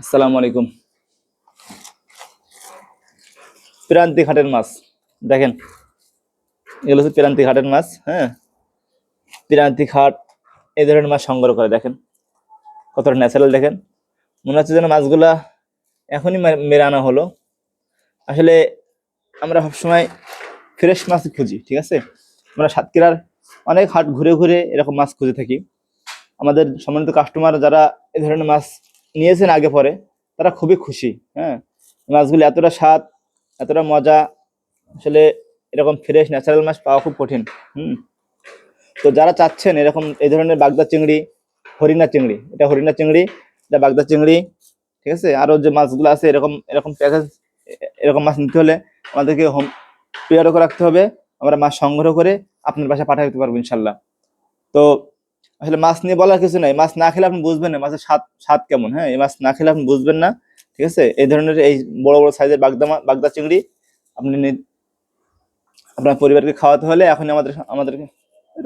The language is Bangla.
আসসালামু আলাইকুম। প্রান্তি ঘাটের মাছ, দেখেন। এগুলো হচ্ছে প্রান্তি ঘাটের মাছ হ্যাঁ? প্রান্তি ঘাট, এই ধরনের মাছ সংগ্রহ করে, দেখেন। কতটা ন্যাচারাল দেখেন। মনে হচ্ছে যেন মাছগুলা এখনই মেরে আনা হলো। আসলে আমরা সবসময় ফ্রেশ মাছ খুঁজি, ঠিক আছে? আমরা সাতক্ষীরার অনেক হাট ঘুরে ঘুরে এরকম মাছ খুঁজে থাকি। আমাদের সম্মানিত কাস্টমার যারা এ ধরনের মাছ নিয়েছেন আগে পরে, তারা খুবই খুশি হ্যাঁ। মাছগুলি এতটা স্বাদ, এতটা মজা, আসলে এরকম ফ্রেশ ন্যাচারাল মাছ পাওয়া খুব কঠিন, হুম। তো যারা চাচ্ছেন এরকম, এই ধরনের বাগদা চিংড়ি, হরিণা চিংড়ি, এটা হরিণা চিংড়ি, এটা বাগদা চিংড়ি, ঠিক আছে? আরও যে মাছগুলো আছে, এরকম এরকম প্যাকেজ এরকম মাছ নিতে হলে আমাদেরকে হোম প্রিয়ারও রাখতে হবে, আমরা মাছ সংগ্রহ করে আপনার বাসায় পাঠিয়ে দিতে পারব ইনশাল্লাহ। তো আসলে মাছ নিয়ে বলার কিছু নাই। মাছ না খেলে আপনি বুঝবেন না মাছের স্বাদ স্বাদ কেমন হ্যাঁ? এই মাছ না খেলে আপনি বুঝবেন না, ঠিক আছে? এই ধরনের এই বড় বড় সাইজের বাগদা বাগদা চিংড়ি আপনি আপনার পরিবারকে খাওয়াতে হলে এখন আমাদের, আমাদেরকে